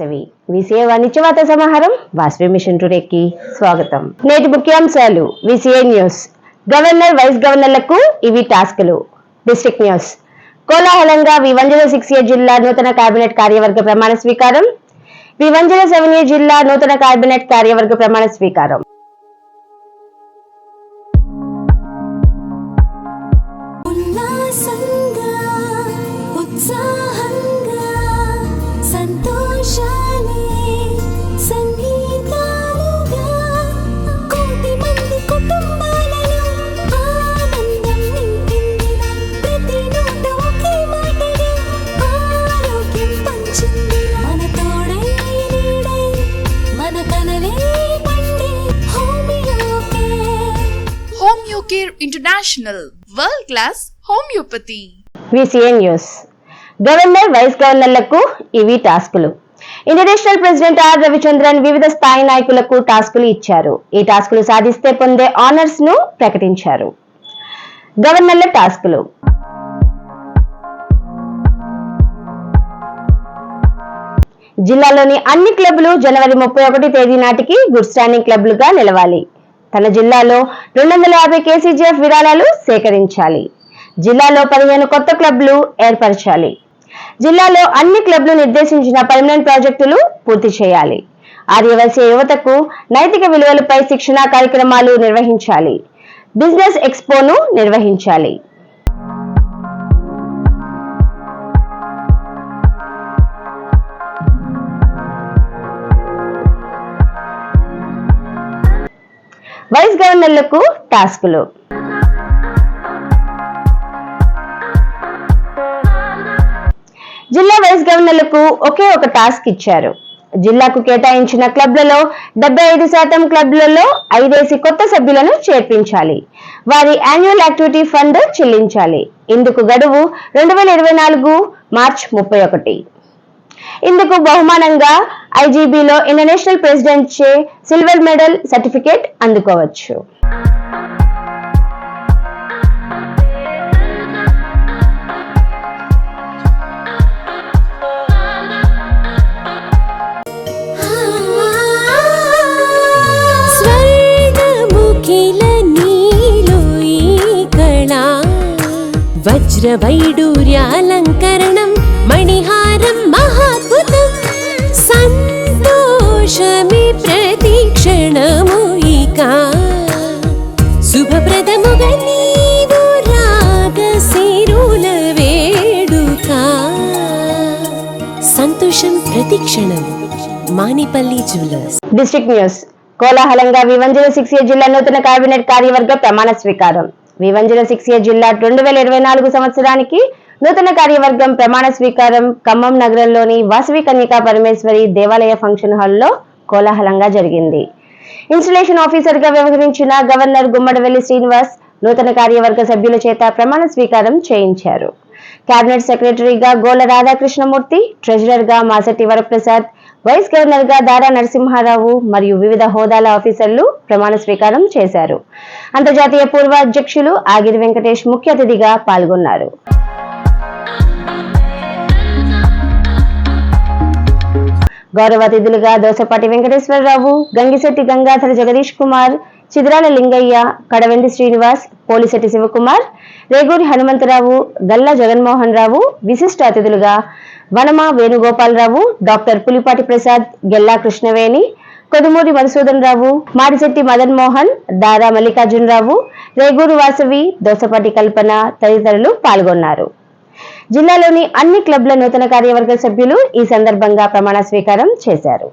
Vasavi. VCA వాణిజ్యవాత సమాహారం Vasavi machine టుడేకి స్వాగతం. నేటి ముఖ్యాంశాలు విసిఏ న్యూస్. గవర్నర్ వైస్ గవర్నర్లకు ఇవి టాస్క్లు. District news. కోలాహలంగా వివంజన సిక్స్ ఏ జిల్లా నూతన కేబినెట్ కార్యవర్గ ప్రమాణ స్వీకారం. వివంజన సెవెన్ ఏ జిల్లా నూతన కేబినెట్ కార్యవర్గ ప్రమాణ స్వీకారం. International world class homeopathy homeopathy. VCA news governor vice గవర్నర్లకు ఇవి టాస్కులు. ఇంటర్నేషనల్ ప్రెసిడెంట్ ఆర్ రవిచంద్రన్ వివిధ స్థాయి నాయకులకు టాస్కులు ఇచ్చారు. ఈ టాస్కులు సాధిస్తే పొందే ఆనర్స్ను ప్రకటించారు. గవర్నర్ల టాస్కులు. జిల్లాలోని అన్ని క్లబ్లు జనవరి ముప్పై ఒకటి తేదీ నాటికి గుడ్ స్టాండింగ్ క్లబ్లుగా నిలవాలి. తన జిల్లాలో రెండు వందల యాభై కేసీజీఎఫ్ విరాళాలు సేకరించాలి. జిల్లాలో పదిహేను కొత్త క్లబ్లు ఏర్పరచాలి. జిల్లాలో అన్ని క్లబ్లు నిర్దేశించిన పర్మనెంట్ ప్రాజెక్టులు పూర్తి చేయాలి. ఆదివాసీ యువతకు నైతిక విలువలపై శిక్షణా కార్యక్రమాలు నిర్వహించాలి. బిజినెస్ ఎక్స్పోను నిర్వహించాలి. వైస్ గవర్నర్లకు టాస్కులు. జిల్లా వైస్ గవర్నర్లకు ఒకే ఒక టాస్క్ ఇచ్చారు. జిల్లాకు కేటాయించిన క్లబ్లలో డెబ్బై ఐదు శాతం క్లబ్లలో ఐదేసి కొత్త సభ్యులను చేర్పించాలి. వారి యాన్యువల్ యాక్టివిటీ ఫండ్ చెల్లించాలి. ఇందుకు గడువు రెండు వేల ఇరవై నాలుగు మార్చ్ ముప్పై ఒకటి. ఇందుకు బహుమానంగా ఐజీబీలో ఇంటర్నేషనల్ ప్రెసిడెంట్ చే సిల్వర్ మెడల్ సర్టిఫికేట్ అందుకోవచ్చు. వజ్ర వైడూర్యాలంకరణ ప్రతిక్షణం మానిపల్లి జ్యువెలర్స్. District news. కోలాహలంగా వివంజన సిక్స్ ఏ జిల్లా నూతన కేబినెట్ కార్యవర్గ ప్రమాణ స్వీకారం. వివంజన సిక్స్ ఏ జిల్లా రెండు వేల ఇరవై నాలుగు సంవత్సరానికి నూతన కార్యవర్గం ప్రమాణ స్వీకారం ఖమ్మం నగరంలోని వాసవి కన్యకా పరమేశ్వరి దేవాలయ ఫంక్షన్ హాల్లో కోలాహలంగా జరిగింది. ఇన్స్టలేషన్ ఆఫీసర్గా వ్యవహరించిన గవర్నర్ గుమ్మడవెల్లి శ్రీనివాస్ నూతన కార్యవర్గ సభ్యుల చేత ప్రమాణ స్వీకారం చేయించారు. కేబినెట్ సెక్రటరీగా గోల రాధాకృష్ణమూర్తి ట్రెజరర్గా మాసటి వరప్రసాద్ వైస్ గవర్నర్గా దారా నరసింహారావు మరియు వివిధ హోదాల ఆఫీసర్లు ప్రమాణ స్వీకారం చేశారు. అంతర్జాతీయ పూర్వ అధ్యక్షులు ఆగిరి వెంకటేష్ ముఖ్య అతిథిగా పాల్గొన్నారు. గౌరవ అతిథులుగా దోసపాటి వెంకటేశ్వరరావు గంగిశెట్టి గంగాధర జగదీష్ కుమార్ చిదిరాల లింగయ్య కడవెండి శ్రీనివాస్ పోలిశెట్టి శివకుమార్ రేగూరి హనుమంతరావు గల్లా జగన్మోహన్ రావు విశిష్ట అతిథులుగా వనమ వేణుగోపాలరావు డాక్టర్ పులిపాటి ప్రసాద్ గెల్లా కృష్ణవేణి కొదుమూరి మధుసూదన్ రావు మాడిశెట్టి మదన్ మోహన్ దారా మల్లికార్జునరావు రేగూరు వాసవి దోసపాటి కల్పన తదితరులు పాల్గొన్నారు. జిల్లాలోని అన్ని క్లబ్ల నూతన కార్యవర్గ సభ్యులు ఈ సందర్భంగా ప్రమాణ స్వీకారం చేశారు.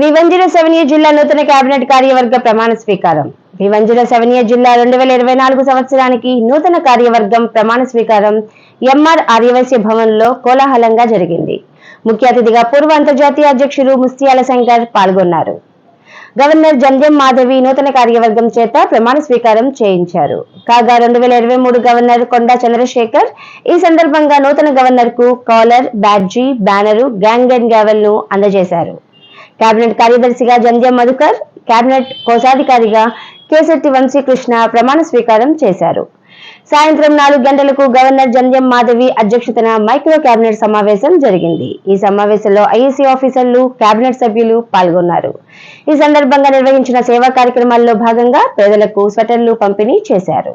వివంజన సెవెనియ జిల్లా నూతన కేబినెట్ కార్యవర్గ ప్రమాణ స్వీకారం. వివంజన సెవెనియ జిల్లా రెండు వేల ఇరవై నాలుగు సంవత్సరానికి నూతన కార్యవర్గం ప్రమాణ స్వీకారం ఎంఆర్ ఆర్యవైశ్య భవన్లో కోలాహలంగా జరిగింది. ముఖ్య అతిథిగా పూర్వ అంతర్జాతీయ అధ్యక్షులు ముస్తియాల శంకర్ పాల్గొన్నారు. గవర్నర్ జంజం మాధవి నూతన కార్యవర్గం చేత ప్రమాణ స్వీకారం చేయించారు. కాగా రెండు వేల ఇరవై మూడు గవర్నర్ కొండా చంద్రశేఖర్ ఈ సందర్భంగా నూతన గవర్నర్కు collar badge banner gong and గ్యావెల్ను అందజేశారు. కేబినెట్ కార్యదర్శిగా జంధ్యం మధుకర్ కేబినెట్ కోశాధికారిగా కేసెట్టి వంశీకృష్ణ ప్రమాణ స్వీకారం చేశారు. సాయంత్రం నాలుగు గంటలకు గవర్నర్ జంధ్యం మాధవి అధ్యక్షతన మైక్రో కేబినెట్ సమావేశం జరిగింది. ఈ సమావేశంలో ఐఏసీ ఆఫీసర్లు కేబినెట్ సభ్యులు పాల్గొన్నారు. ఈ సందర్భంగా నిర్వహించిన సేవా కార్యక్రమాల్లో భాగంగా పేదలకు స్వెటర్లు పంపిణీ చేశారు.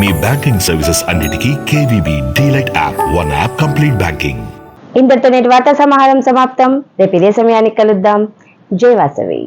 మీ బ్యాంకింగ్ సర్వీసెస్ అన్నిటికీ KVB DLite app one app complete banking. ఇంతటితో నేటి వార్తా సమాహారం సమాప్తం. రేపు ఇదే సమయానికి కలుద్దాం. జై వాసవి.